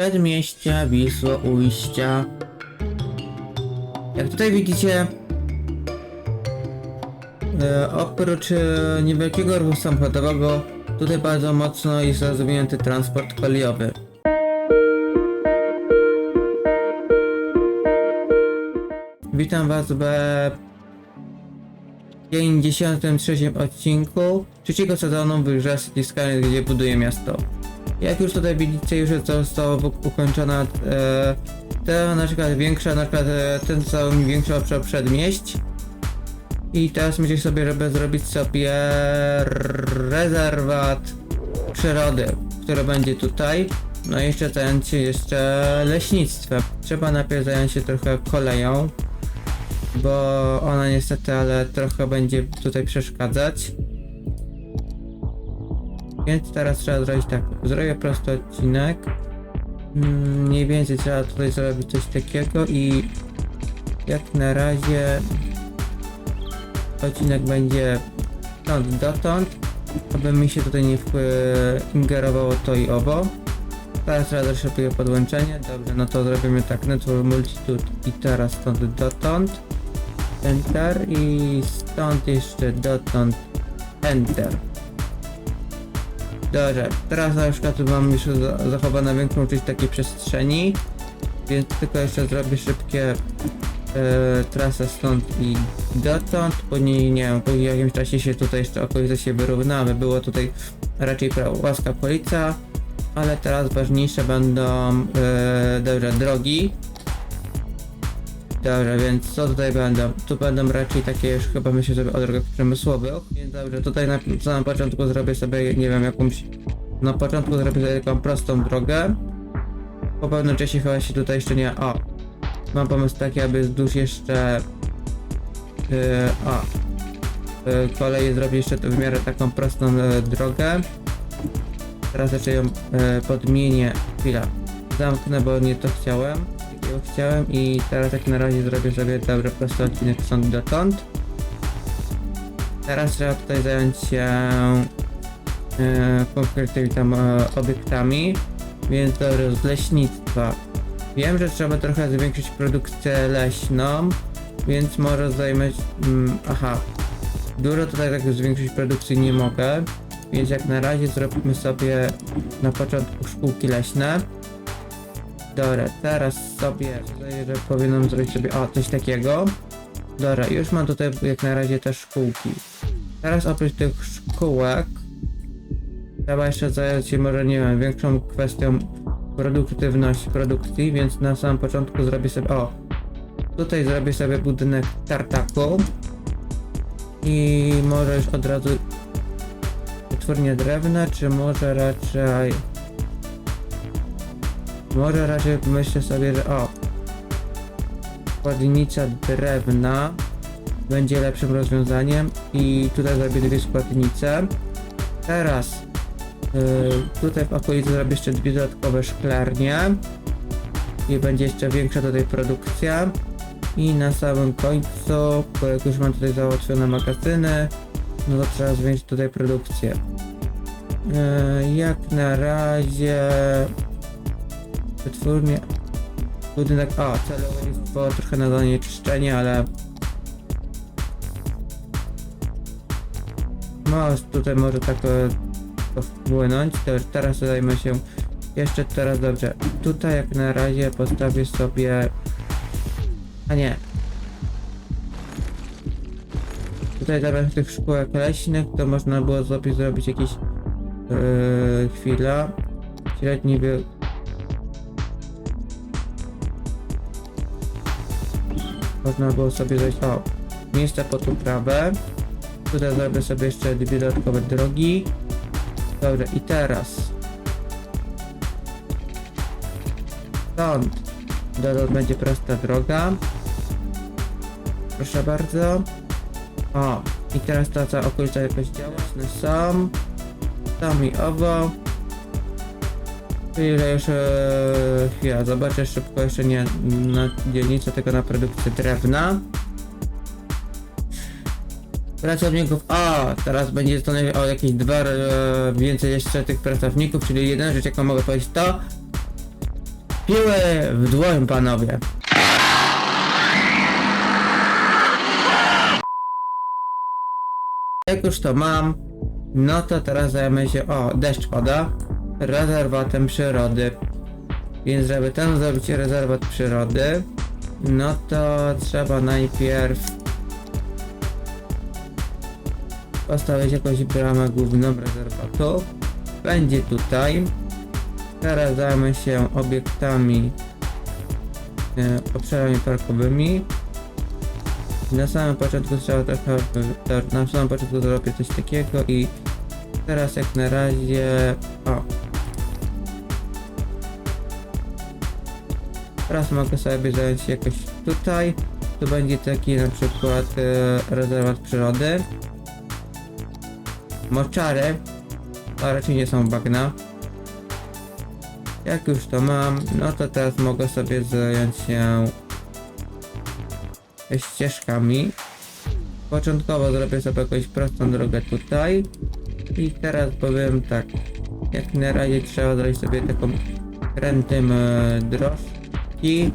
Przedmieścia, Wisło, ujścia. Jak tutaj widzicie, e, oprócz e, niewielkiego ruchu samochodowego, tutaj bardzo mocno jest rozwinięty transport kolejowy. Witam Was w 53 odcinku trzeciego sezonu w grze City Skyline, gdzie buduję miasto. Jak już tutaj widzicie, już została u- ukończona e, ta na przykład większa, na przykład e, ten cały mi większy obszar przedmieść. I teraz myślę sobie, żeby zrobić sobie rezerwat przyrody, który będzie tutaj. No i jeszcze zająć się jeszcze leśnictwem. Trzeba najpierw zająć się trochę koleją, bo ona niestety, ale trochę będzie tutaj przeszkadzać. Więc teraz trzeba zrobić tak. Zrobię prosty odcinek. Mm, Mniej więcej trzeba tutaj zrobić coś takiego i jak na razie odcinek będzie stąd dotąd, aby mi się tutaj nie ingerowało to i owo. Teraz trzeba szybkie podłączenie. Dobrze, no to zrobimy tak. Network Multitude i teraz stąd dotąd. Enter i stąd jeszcze dotąd Enter. Dobrze, teraz na przykład mam już za- zachowane większą część takiej przestrzeni, więc tylko jeszcze zrobię szybkie e, trasę stąd i dotąd, później nie wiem, po jakimś czasie się tutaj jeszcze okolice się wyrównamy, było tutaj raczej łaska policja, ale teraz ważniejsze będą, e, dobrze, drogi. Dobrze, więc co tutaj będą? Tu będą raczej takie już chyba myślę sobie o drogach przemysłowych. Więc dobrze, tutaj na początku zrobię sobie, nie wiem, jakąś... Na początku zrobię sobie taką prostą drogę. Po pewnym czasie chyba się tutaj jeszcze nie... O! Mam pomysł taki, aby wzdłuż jeszcze... Yy, o! Yy, kolei zrobię jeszcze w miarę taką prostą e, drogę. Teraz jeszcze ją e, podmienię. Chwila. Zamknę, bo nie to chciałem. Chciałem i teraz jak na razie zrobię sobie dobry prosty odcinek stąd dotąd. Teraz trzeba tutaj zająć się e, konkretnymi tam e, obiektami, więc z leśnictwa. Wiem, że trzeba trochę zwiększyć produkcję leśną, więc może zajmę. Mm, aha, dużo tutaj tak zwiększyć produkcji nie mogę, więc jak na razie zrobimy sobie na początku szkółki leśne. Dobra, teraz sobie zdaje, że powinienem zrobić sobie o coś takiego. Dobra, już mam tutaj jak na razie te szkółki. Teraz oprócz tych szkółek trzeba jeszcze zająć się może nie wiem, większą kwestią produktywności produkcji, więc na samym początku zrobię sobie o tutaj zrobię sobie budynek tartaku i może już od razu wytwórnie drewna, czy może raczej może raczej myślę sobie, że o składnica drewna będzie lepszym rozwiązaniem i tutaj zrobię dwie składnice. Teraz yy, tutaj w okolicy zrobię jeszcze dwie dodatkowe szklarnie i będzie jeszcze większa tutaj produkcja. I na samym końcu, bo jak już mam tutaj załatwione magazyny, no to trzeba zwiększyć tutaj produkcję. Yy, jak na razie wytwórnie. Budynek, o celowo było trochę na zanieczyszczenie, ale no tutaj może tak e, to wpłynąć, już teraz zajmę się jeszcze teraz dobrze, tutaj jak na razie postawię sobie a nie. Tutaj zamiast tych szkółek leśnych to można było sobie zrobić jakieś yy, chwila średni wiek można było sobie zrobić o miejsce pod uprawę tutaj zrobię sobie jeszcze dwie dodatkowe drogi. Dobra i teraz. Stąd dotąd będzie prosta droga. Proszę bardzo. O i teraz ta cała okolica jakoś działa no są. Tam i owo Czyli, że już e, chwila, zobaczę szybko jeszcze nie na dzielnicę, tylko na produkcję drewna. Pracowników, o, teraz będzie to o jakieś dwa e, więcej jeszcze tych pracowników, czyli jedna rzecz jaką mogę powiedzieć to Piły w dłoń, panowie. Jak już to mam, no to teraz zajmę się, o, deszcz pada, rezerwatem przyrody. Więc żeby ten zrobić rezerwat przyrody, no to trzeba najpierw postawić jakąś bramę główną rezerwatu. Będzie tutaj. Teraz zajmę się obiektami, e, obszarami parkowymi. Na samym początku trzeba trochę, na samym początku zrobię coś takiego i teraz jak na razie, o. Teraz mogę sobie zająć jakoś tutaj. Tu będzie taki na przykład e, rezerwat przyrody. Moczary, a raczej nie są bagna. Jak już to mam, no to teraz mogę sobie zająć się ścieżkami. Początkowo zrobię sobie jakąś prostą drogę tutaj. I teraz powiem tak. Jak na razie trzeba zrobić sobie taką krętym e, drożki,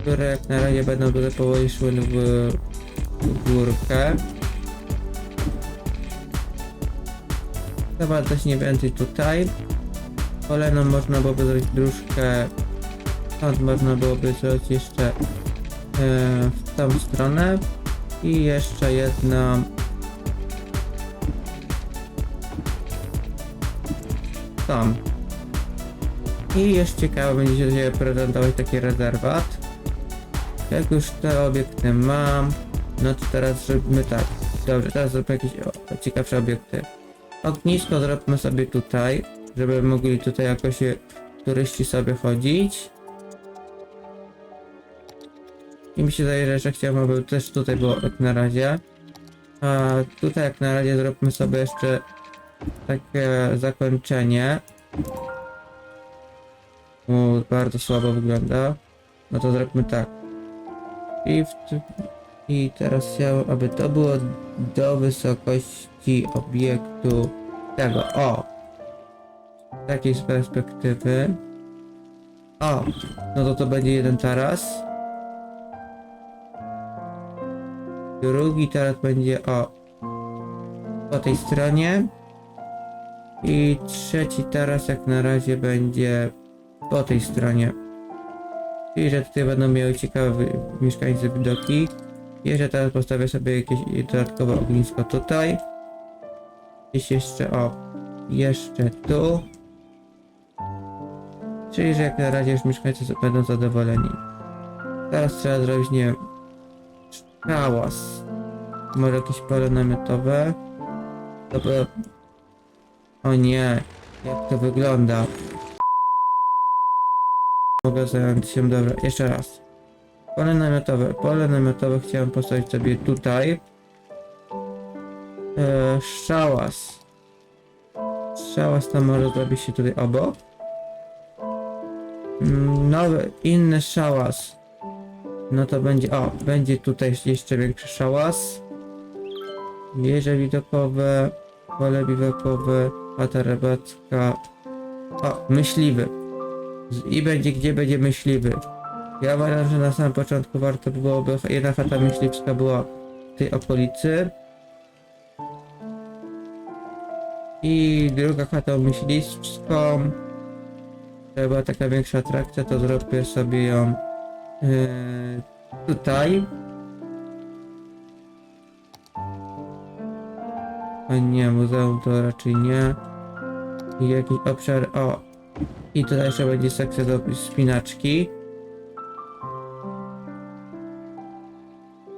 które jak na razie będą tutaj powoli szły w, górkę. Chyba coś nie więcej tutaj. Kolejną można byłoby zrobić dróżkę. Stąd można byłoby zrobić jeszcze e, w tą stronę. I jeszcze jedną tam. I jeszcze ciekawe będzie się prezentować taki rezerwat. Jak już te obiekty mam, no to teraz zrobimy tak. Dobrze, teraz zróbmy jakieś o, ciekawsze obiekty. Ognisko zróbmy sobie tutaj, żeby mogli tutaj jakoś turyści sobie chodzić. I mi się zdaje, że chciałbym, aby też tutaj było jak na razie. A tutaj jak na razie zróbmy sobie jeszcze takie zakończenie. U, bardzo słabo wygląda. No to zróbmy tak. Ty- I teraz chciałem, aby to było do wysokości obiektu tego. O! Takiej z perspektywy. O! No to to będzie jeden taras. Drugi taras będzie o po tej stronie. I trzeci taras jak na razie będzie po tej stronie. Czyli, że tutaj będą miały ciekawe mieszkańcy widoki. Jeszcze teraz postawię sobie jakieś dodatkowe ognisko tutaj. Gdzieś jeszcze, o, jeszcze tu. Czyli, że jak na razie już mieszkańcy będą zadowoleni. Teraz trzeba zrobić, nie wiem, hałas. Może jakieś pole namiotowe. Dobra. O nie, jak to wygląda. Mogę zająć się, dobra, jeszcze raz. Pole namiotowe. Pole namiotowe chciałem postawić sobie tutaj. Eee, szałas. Szałas tam może zrobić się tutaj obok. Mm, Nowy, inny szałas. No to będzie, o, będzie tutaj jeszcze większy szałas. Wieże widokowe, pole biwakowe, rybacka. O, myśliwy. I będzie, gdzie będzie myśliwy. Ja uważam, że na samym początku warto byłoby jedna chata myśliwska była w tej okolicy. I druga chata myśliwską. To była taka większa atrakcja, to zrobię sobie ją yy, tutaj. A nie, muzeum to raczej nie. I jakiś obszar, o. I tutaj jeszcze będzie sekcja do spinaczki.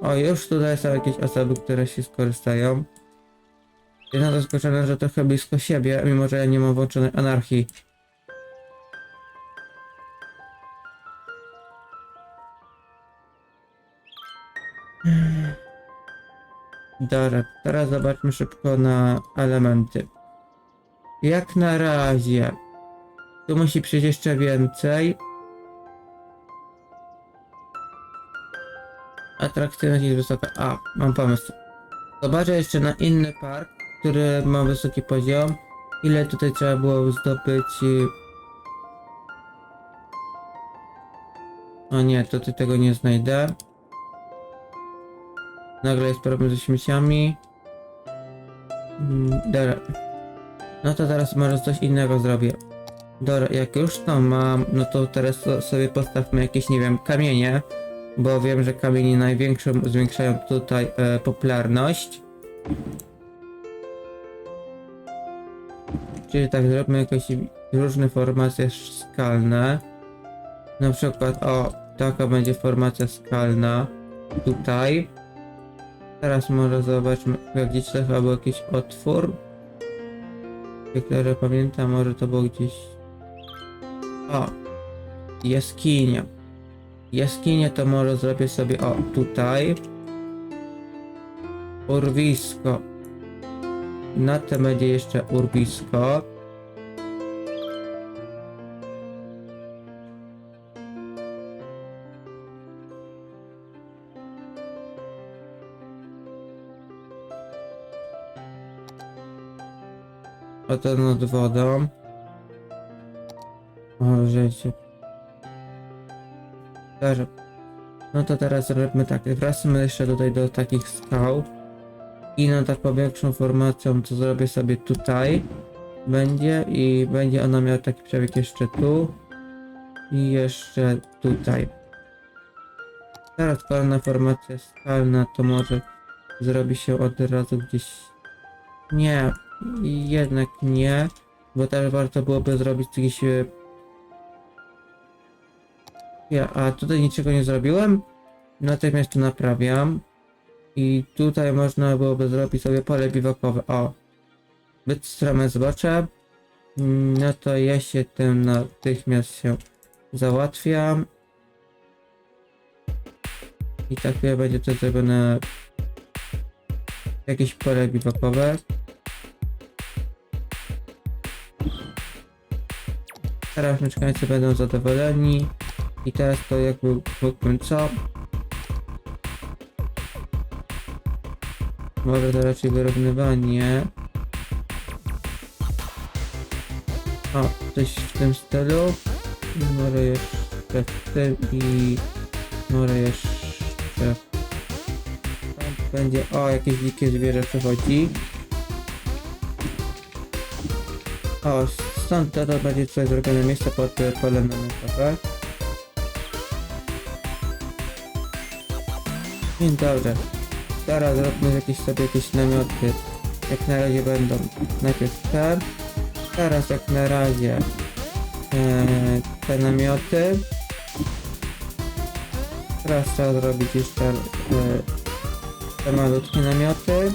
O, już tutaj są jakieś osoby, które się skorzystają. Jestem zaskoczony, że trochę blisko siebie, mimo że ja nie mam włączonej anarchii. Dobra, teraz zobaczmy szybko na elementy. Jak na razie. Tu musi przyjść jeszcze więcej. Atrakcyjność jest wysoka. A, mam pomysł. Zobaczę jeszcze na inny park, który ma wysoki poziom. Ile tutaj trzeba było zdobyć. O nie, to ty tego nie znajdę. Nagle jest problem ze śmieciami. Mm, Dobra. No to teraz może coś innego zrobię. Dobra, jak już to mam, no to teraz so- sobie postawmy jakieś, nie wiem, kamienie. Bo wiem, że kamienie największą zwiększają tutaj e, popularność. Czyli tak, zróbmy jakieś różne formacje skalne. Na przykład, o, taka będzie formacja skalna. Tutaj. Teraz może zobaczmy, gdzieś to chyba był jakiś otwór. Jak dobrze pamiętam, może to było gdzieś... O! Jaskinia. Jaskinię to może zrobię sobie, o, tutaj. Urwisko. Na tym będzie jeszcze urwisko. To nad wodą. Życie. Dobrze. No to teraz robimy tak. Wracamy jeszcze tutaj do takich skał. I na taką większą formacją to zrobię sobie tutaj. Będzie i będzie ona miała taki przebieg jeszcze tu. I jeszcze tutaj. Teraz kolejna formacja skalna to może zrobi się od razu gdzieś... Nie, jednak nie, bo też warto byłoby zrobić jakieś... Ja, a tutaj niczego nie zrobiłem? Natychmiast to naprawiam. I tutaj można byłoby zrobić sobie pole biwakowe. O! Strome zbocze. Mm, No to ja się tym natychmiast się załatwiam. I tak jak będzie to zrobione jakieś pole biwakowe. Teraz mieszkańcy będą zadowoleni. I teraz to jakby co? Może to raczej wyrównywanie. O, coś w tym stylu. Może jeszcze w tym i może jeszcze tam będzie. O, jakieś dzikie zwierzę przechodzi. O, stąd to, to będzie tutaj zrobione miejsce pod e, polem namiotowe. Dzień dobry. Teraz zróbmy jakieś sobie jakieś namioty. Jak na razie będą najpierw te. Teraz jak na razie e, te namioty. Teraz trzeba zrobić jeszcze e, te malutkie namioty.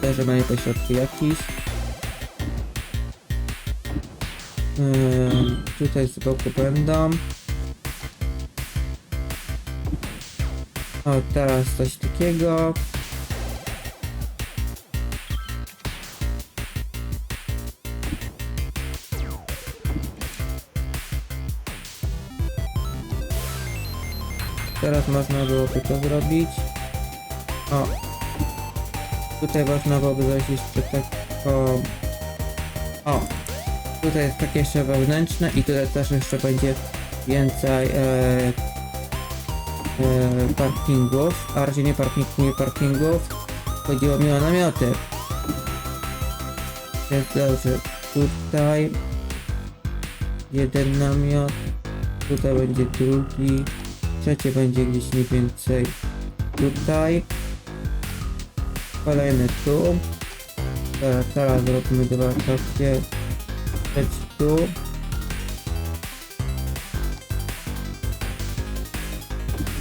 Też będzie pośrodki jakiś. Ym, tutaj z boku będą. O, teraz coś takiego. Teraz można byłoby to zrobić. O. Tutaj można byłoby zrobić jeszcze taką... O. Tutaj jest takie jeszcze wewnętrzne i tutaj też jeszcze będzie więcej e, parkingów, a raczej nie parkingów, nie parkingów. Chodziło mi o namioty. Jest dobrze. Tutaj jeden namiot. Tutaj będzie drugi. Trzecie będzie gdzieś mniej więcej tutaj. Kolejny tu. Teraz, teraz zrobimy dwa takie. Trzeci tu.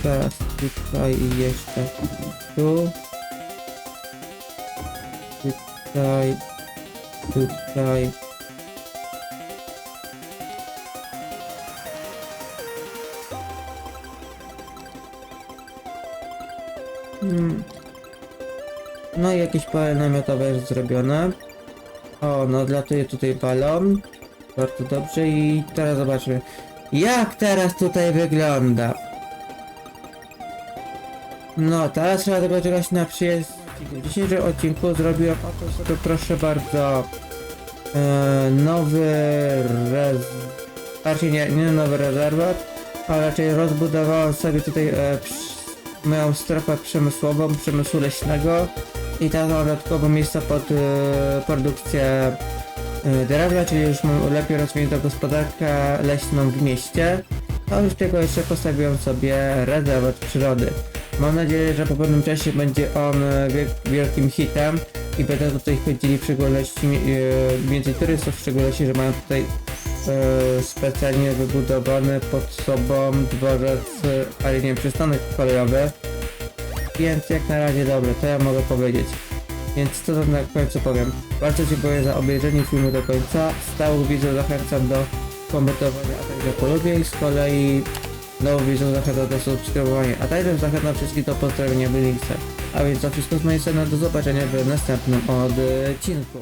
Teraz tutaj i jeszcze tu. Tutaj. Tutaj. Hmm. No i jakieś pole namiotowe jest zrobione. O, no odlatuje tutaj balon. Bardzo dobrze i teraz zobaczmy. Jak teraz tutaj wygląda? No, teraz trzeba tylko czekać na przyjazd. W dzisiejszym odcinku zrobiłem oto sobie proszę bardzo e, nowy rez... raczej nie, nie nowy rezerwat, a raczej rozbudowałem sobie tutaj e, moją strefę przemysłową, przemysłu leśnego i tam mam dodatkowo miejsca pod e, produkcję e, drewna, czyli już mam lepiej rozwiniętą gospodarkę leśną w mieście. A już tego jeszcze postawiłem sobie rezerwat przyrody. Mam nadzieję, że po pewnym czasie będzie on e, wiel- wielkim hitem i będą tutaj chodzili w szczególności e, więcej turystów, w szczególności, że mają tutaj e, specjalnie wybudowany pod sobą dworzec, ale nie wiem, przystanek kolejowy. Więc jak na razie dobre, to ja mogę powiedzieć. Więc co to na końcu powiem. Bardzo dziękuję za obejrzenie filmu do końca. Stałych widzów zachęcam do komentowania, a także polubień. Z kolei nowych widzów zachęcam do subskrybowania, a także zachęcam wszystkich do pozdrawienia Billingsa. A więc to wszystko z mojej strony, do zobaczenia w następnym odcinku.